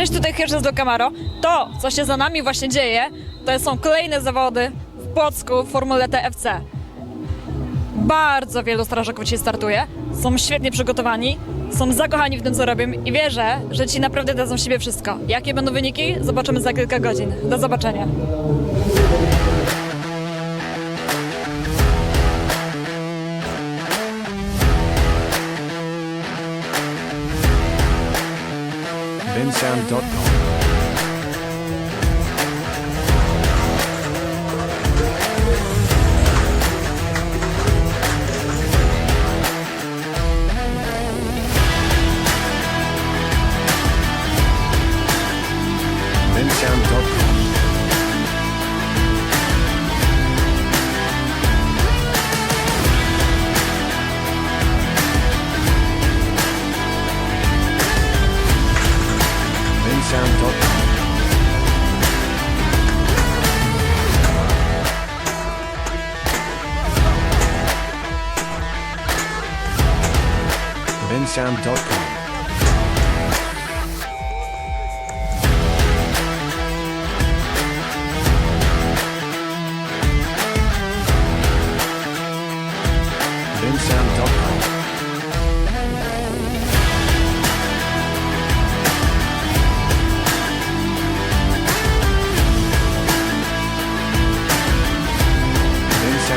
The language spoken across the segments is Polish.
Cześć, tutaj Hirsch do Camaro. To, co się za nami właśnie dzieje, to są kolejne zawody w Płocku w Formule TFC. Bardzo wielu strażaków dzisiaj startuje, są świetnie przygotowani, są zakochani w tym, co robią i wierzę, że ci naprawdę dadzą siebie wszystko. Jakie będą wyniki? Zobaczymy za kilka godzin. Do zobaczenia. sound.com bensound.com.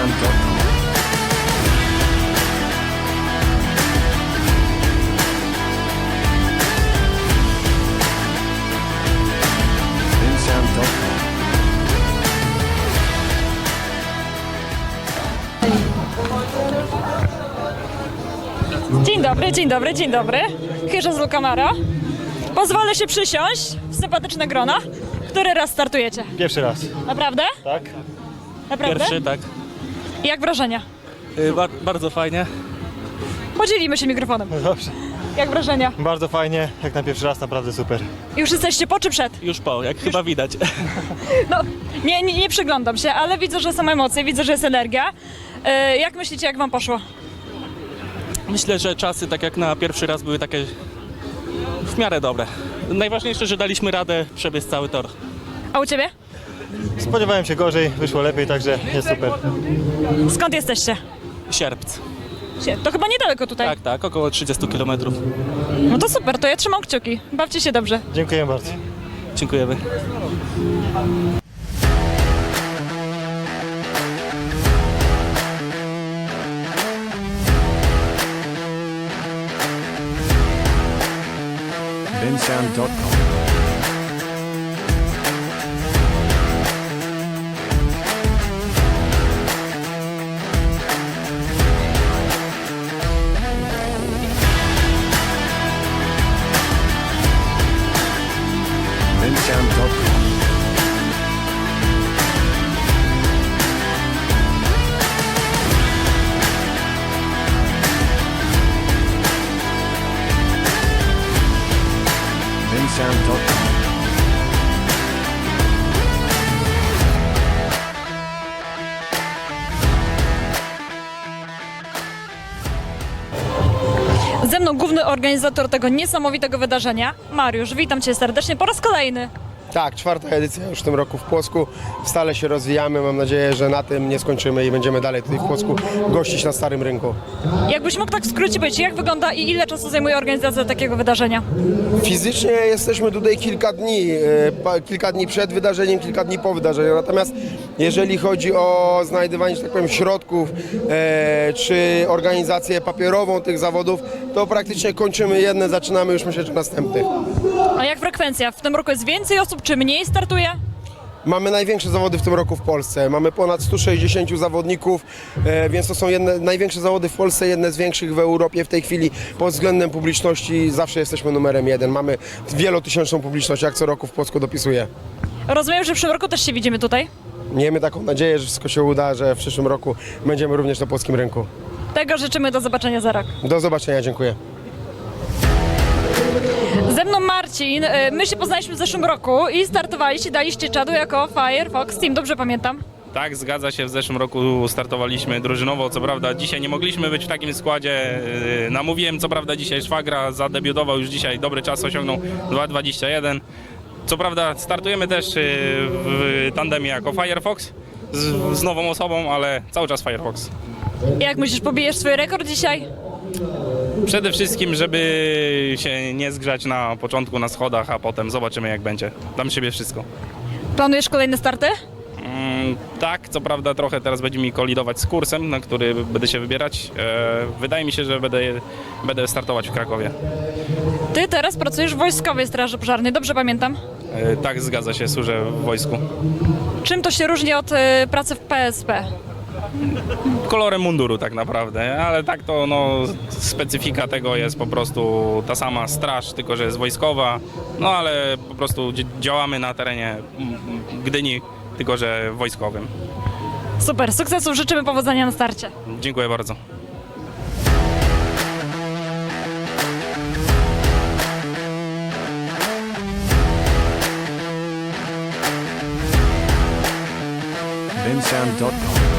bensound.com. dobry, dzień dobry, dzień dobry. Hirsch z Camaro. Pozwolę się przysiąść w sympatyczne grona. Który raz startujecie? Pierwszy raz. Naprawdę? Tak? Naprawdę? Pierwszy, tak. Jak wrażenia? Y, Ba bardzo fajnie. Podzielimy się mikrofonem. No dobrze. Jak wrażenia? Bardzo fajnie, jak na pierwszy raz naprawdę super. Już jesteście po czy przed? Już po, jak chyba widać. No, nie, nie, nie przyglądam się, ale widzę, że są emocje, widzę, że jest energia. E, jak myślicie, jak wam poszło? Myślę, że czasy, tak jak na pierwszy raz, były takie w miarę dobre. Najważniejsze, że daliśmy radę przebiec cały tor. A u ciebie? Spodziewałem się gorzej, wyszło lepiej, także jest super. Skąd jesteście? Sierpc. Sie- To chyba niedaleko tutaj. Tak, tak, około 30 km. No to super, to ja trzymam kciuki. Bawcie się dobrze. Dziękuję bardzo. Dziękujemy. bensound.com. główny organizator tego niesamowitego wydarzenia, Mariusz. Witam cię serdecznie po raz kolejny. Tak, czwarta edycja już w tym roku w Płocku. Stale się rozwijamy. Mam nadzieję, że na tym nie skończymy i będziemy dalej tutaj w Płocku gościć na starym rynku. Jakbyś mógł tak w skrócie powiedzieć, jak wygląda i ile czasu zajmuje organizacja takiego wydarzenia? Fizycznie jesteśmy tutaj kilka dni, e, kilka dni przed wydarzeniem, kilka dni po wydarzeniu. Natomiast jeżeli chodzi o znajdywanie, że tak powiem, środków e, czy organizację papierową tych zawodów, to praktycznie kończymy jedne, zaczynamy już myśleć o następnych. A jak frekwencja? W tym roku jest więcej osób, czy mniej startuje? Mamy największe zawody w tym roku w Polsce. Mamy ponad 160 zawodników, e, więc to są jedne, największe zawody w Polsce, jedne z większych w Europie w tej chwili. Pod względem publiczności zawsze jesteśmy numerem jeden. Mamy wielotysięczną publiczność, jak co roku w Polsku dopisuje. Rozumiem, że w przyszłym roku też się widzimy tutaj. Miejmy taką nadzieję, że wszystko się uda, że w przyszłym roku będziemy również na polskim rynku. Tego życzymy, do zobaczenia za rok. Do zobaczenia, dziękuję. Ze mną Marcin, y, my się poznaliśmy w zeszłym roku i startowaliście, daliście czadu jako Firefox Team, dobrze pamiętam? Tak, zgadza się. W zeszłym roku startowaliśmy drużynowo. Co prawda dzisiaj nie mogliśmy być w takim składzie. Yy, Namówiłem, co prawda dzisiaj szwagra zadebiutował już dzisiaj. Dobry czas osiągnął 2.21. Co prawda startujemy też yy, w tandemie jako Firefox z, z nową osobą, ale cały czas Firefox. Jak myślisz, pobijesz swój rekord dzisiaj? Przede wszystkim, żeby się nie zgrzać na początku na schodach, a potem zobaczymy jak będzie. Dam siebie wszystko. Planujesz kolejne starty? Mm, tak, co prawda trochę teraz będzie mi kolidować z kursem, na który będę się wybierać. E, wydaje mi się, że będę, będę startować w Krakowie. Ty teraz pracujesz w Wojskowej Straży Pożarnej, dobrze pamiętam. E, tak, zgadza się, służę w wojsku. Czym to się różni od e, pracy w PSP? Kolorem munduru tak naprawdę, ale tak to no, specyfika tego jest po prostu ta sama straż, tylko że jest wojskowa. No ale po prostu dzi- działamy na terenie Gdyni, tylko że wojskowym. Super, sukcesów, życzymy powodzenia na starcie. Dziękuję bardzo. Bensound.com.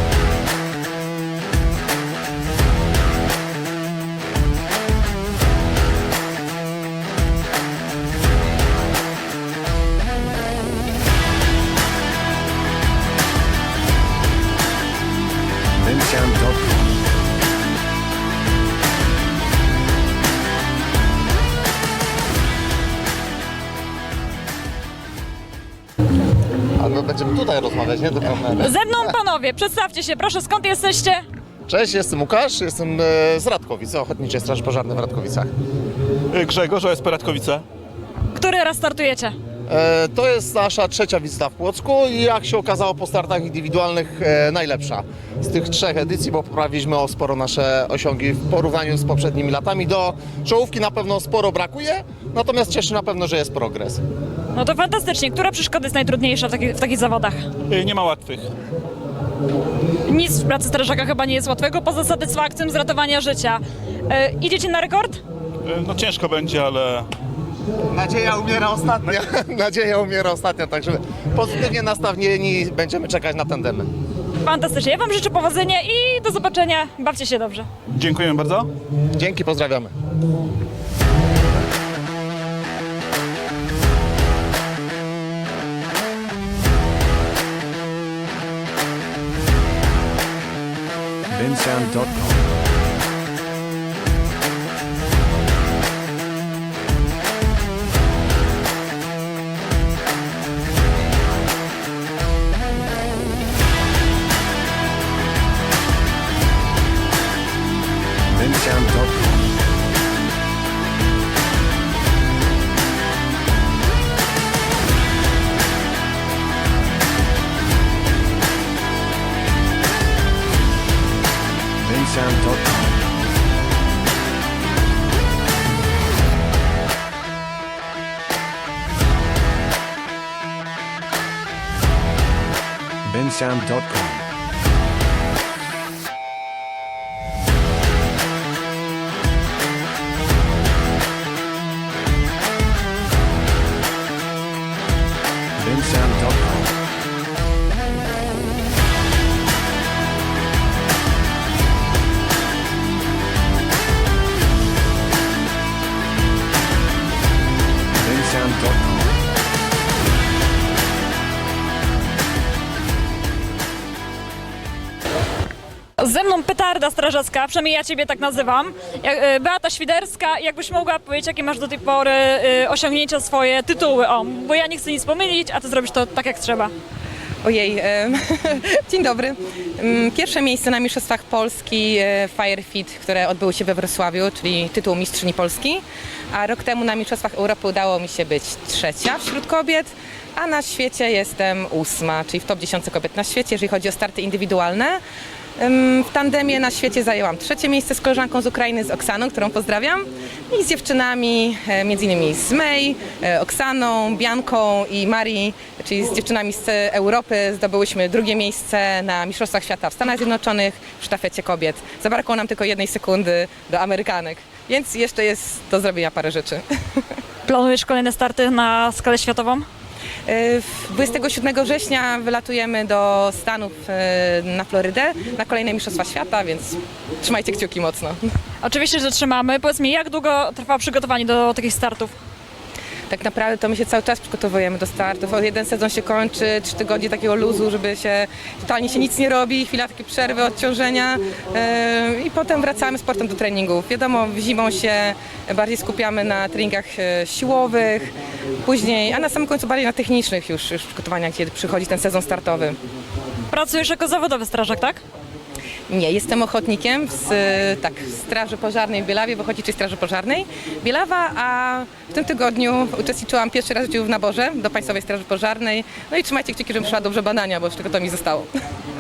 Albo będziemy tutaj rozmawiać, nie do kamery. Ze mną panowie, przedstawcie się, proszę, skąd jesteście? Cześć, jestem Łukasz, jestem e, z Radkowic, Ochotniczej Straży Pożarnej w Radkowicach. Grzegorz, OSP Radkowice. Który raz startujecie? E, To jest nasza trzecia wizyta w Płocku i jak się okazało po startach indywidualnych e, najlepsza z tych trzech edycji, bo poprawiliśmy o sporo nasze osiągi w porównaniu z poprzednimi latami. Do czołówki na pewno sporo brakuje, natomiast cieszy na pewno, że jest progres. No to fantastycznie. Która przeszkoda jest najtrudniejsza w, taki, w takich zawodach? Y, Nie ma łatwych. Nic w pracy strażaka chyba nie jest łatwego, poza satysfakcją z ratowania życia. E, idziecie na rekord? Y, No ciężko będzie, ale Nadzieja umiera ostatnia. Nadzieja umiera ostatnia, także pozytywnie nastawieni będziemy czekać na tandemy. Fantastycznie. Ja wam życzę powodzenia i do zobaczenia. Bawcie się dobrze. dziękujemy bardzo. Dzięki, pozdrawiamy. sound dot Bensound.com. petarda strażacka, przynajmniej ja ciebie tak nazywam. E, Beata Świderska, jakbyś mogła powiedzieć, jakie masz do tej pory e, osiągnięcia swoje, tytuły, o, bo ja nie chcę nic pomylić, a ty zrobisz to tak jak trzeba. Ojej, dzień dobry. Em, Pierwsze miejsce na Mistrzostwach Polski e, Firefit, które odbyły się we Wrocławiu, czyli tytuł Mistrzyni Polski. A rok temu na Mistrzostwach Europy udało mi się być trzecia wśród kobiet, a na świecie jestem ósma, czyli w top 10 kobiet na świecie, jeżeli chodzi o starty indywidualne. W tandemie na świecie zajęłam trzecie miejsce z koleżanką z Ukrainy, z Oksaną, którą pozdrawiam. I z dziewczynami, e, między innymi z May, e, Oksaną, Bianką i Marii, czyli z dziewczynami z Europy zdobyłyśmy drugie miejsce na Mistrzostwach Świata w Stanach Zjednoczonych w sztafecie kobiet. Zabrakło nam tylko jednej sekundy do Amerykanek, więc jeszcze jest do zrobienia parę rzeczy. Planujesz kolejne starty na skalę światową? E, w- 27 września wylatujemy do Stanów e, na Florydę na kolejne Mistrzostwa Świata, więc trzymajcie kciuki mocno. Oczywiście, że trzymamy. Powiedz mi, jak długo trwa przygotowanie do takich startów? Tak naprawdę to my się cały czas przygotowujemy do startów. Jeden sezon się kończy, trzy tygodnie takiego luzu, żeby się totalnie się nic nie robi, chwila takiej przerwy, odciążenia e, i potem wracamy z portem do treningów. Wiadomo, zimą się bardziej skupiamy na treningach e, siłowych, później, a na samym końcu bardziej na technicznych już, już przygotowaniach, kiedy przychodzi ten sezon startowy. Pracujesz jako zawodowy strażak, tak? Nie, jestem ochotnikiem z tak, Straży Pożarnej w Bielawie, w Ochotniczej Straży Pożarnej Bielawa, a w tym tygodniu uczestniczyłam pierwszy raz w naborze do Państwowej Straży Pożarnej. No i trzymajcie kciuki, żebym szła dobrze badania, bo już tylko to mi zostało.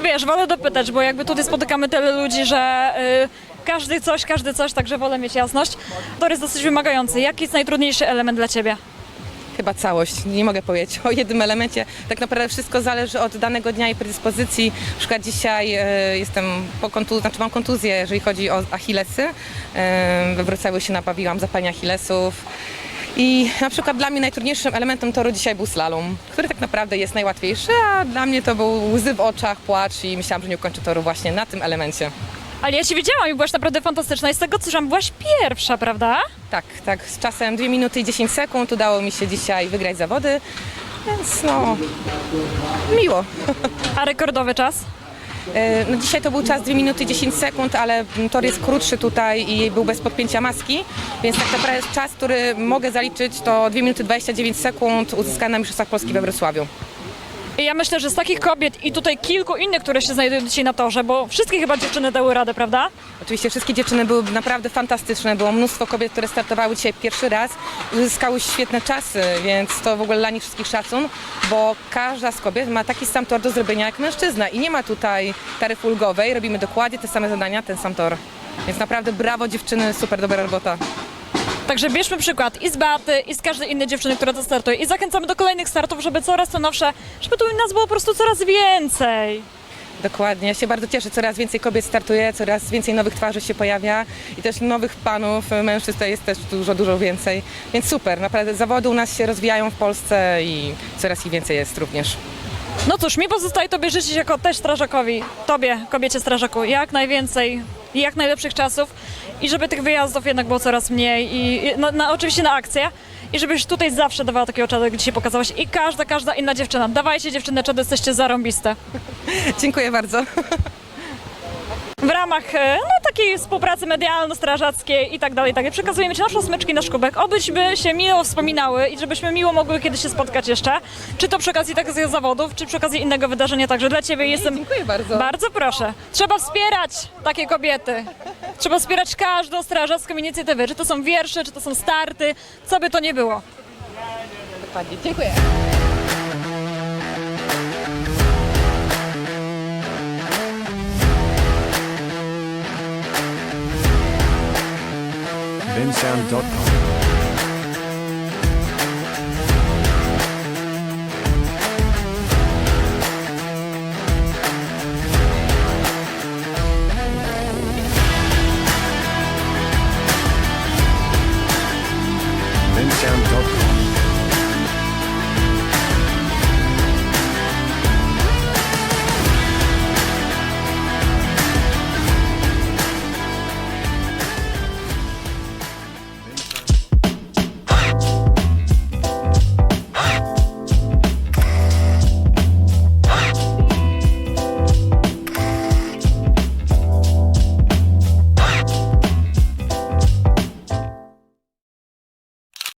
Wiesz, wolę dopytać, bo jakby tutaj spotykamy tyle ludzi, że y, każdy coś, każdy coś, także wolę mieć jasność. To jest dosyć wymagający. Jaki jest najtrudniejszy element dla Ciebie? Chyba całość, nie mogę powiedzieć o jednym elemencie. Tak naprawdę wszystko zależy od danego dnia i predyspozycji. Na przykład dzisiaj e, jestem po kontuzji, znaczy mam kontuzję, jeżeli chodzi o achillesy. E, we Wrocławiu się nabawiłam zapalenia achillesów. I na przykład dla mnie najtrudniejszym elementem toru dzisiaj był slalom, który tak naprawdę jest najłatwiejszy, a dla mnie to był łzy w oczach, płacz i myślałam, że nie ukończę toru właśnie na tym elemencie. Ale ja Ci widziałam i byłaś naprawdę fantastyczna i z tego co słyszałam, byłaś pierwsza, prawda? Tak, tak, z czasem 2 minuty i 10 sekund udało mi się dzisiaj wygrać zawody, więc no miło. A rekordowy czas? E, No dzisiaj to był czas 2 minuty 10 sekund, ale tor jest krótszy tutaj i był bez podpięcia maski, więc tak naprawdę czas, który mogę zaliczyć to 2 minuty 29 sekund uzyskany na Mistrzostwach Polski we Wrocławiu. Ja myślę, że z takich kobiet i tutaj kilku innych, które się znajdują dzisiaj na torze, bo wszystkie chyba dziewczyny dały radę, prawda? Oczywiście wszystkie dziewczyny były naprawdę fantastyczne, było mnóstwo kobiet, które startowały dzisiaj pierwszy raz i uzyskały świetne czasy, więc to w ogóle dla nich wszystkich szacun, bo każda z kobiet ma taki sam tor do zrobienia jak mężczyzna i nie ma tutaj taryfy ulgowej, robimy dokładnie te same zadania, ten sam tor. Więc naprawdę brawo dziewczyny, super dobra robota. Także bierzmy przykład i z Beaty, i z każdej innej dziewczyny, która to startuje i zachęcamy do kolejnych startów, żeby coraz to nowsze, żeby tu nas było po prostu coraz więcej. Dokładnie. Ja się bardzo cieszę, coraz więcej kobiet startuje, coraz więcej nowych twarzy się pojawia i też nowych panów, mężczyzn to jest też dużo, dużo więcej. Więc super, naprawdę zawody u nas się rozwijają w Polsce i coraz ich więcej jest również. No cóż, mi pozostaje Tobie życzyć jako też strażakowi, Tobie, kobiecie strażaku, jak najwięcej i jak najlepszych czasów i żeby tych wyjazdów jednak było coraz mniej i, i no, na, oczywiście na akcję i żebyś tutaj zawsze dawała takiego czadu, jak dzisiaj pokazałaś i każda, każda inna dziewczyna. Dawajcie dziewczyny czady, jesteście zarąbiste. Dziękuję bardzo. W ramach e, no, takiej współpracy medialno-strażackiej i tak dalej, tak, przekazujemy Ci naszą smyczki, nasz kubek, obyśmy się miło wspominały i żebyśmy miło mogły kiedyś się spotkać jeszcze, czy to przy okazji takich zawodów, czy przy okazji innego wydarzenia, także dla Ciebie jestem... Dziękuję bardzo. Bardzo proszę. Trzeba wspierać takie kobiety. Trzeba wspierać każdą strażacką inicjatywę, czy to są wiersze, czy to są starty, co by to nie było. Dokładnie. Dziękuję. sound.com.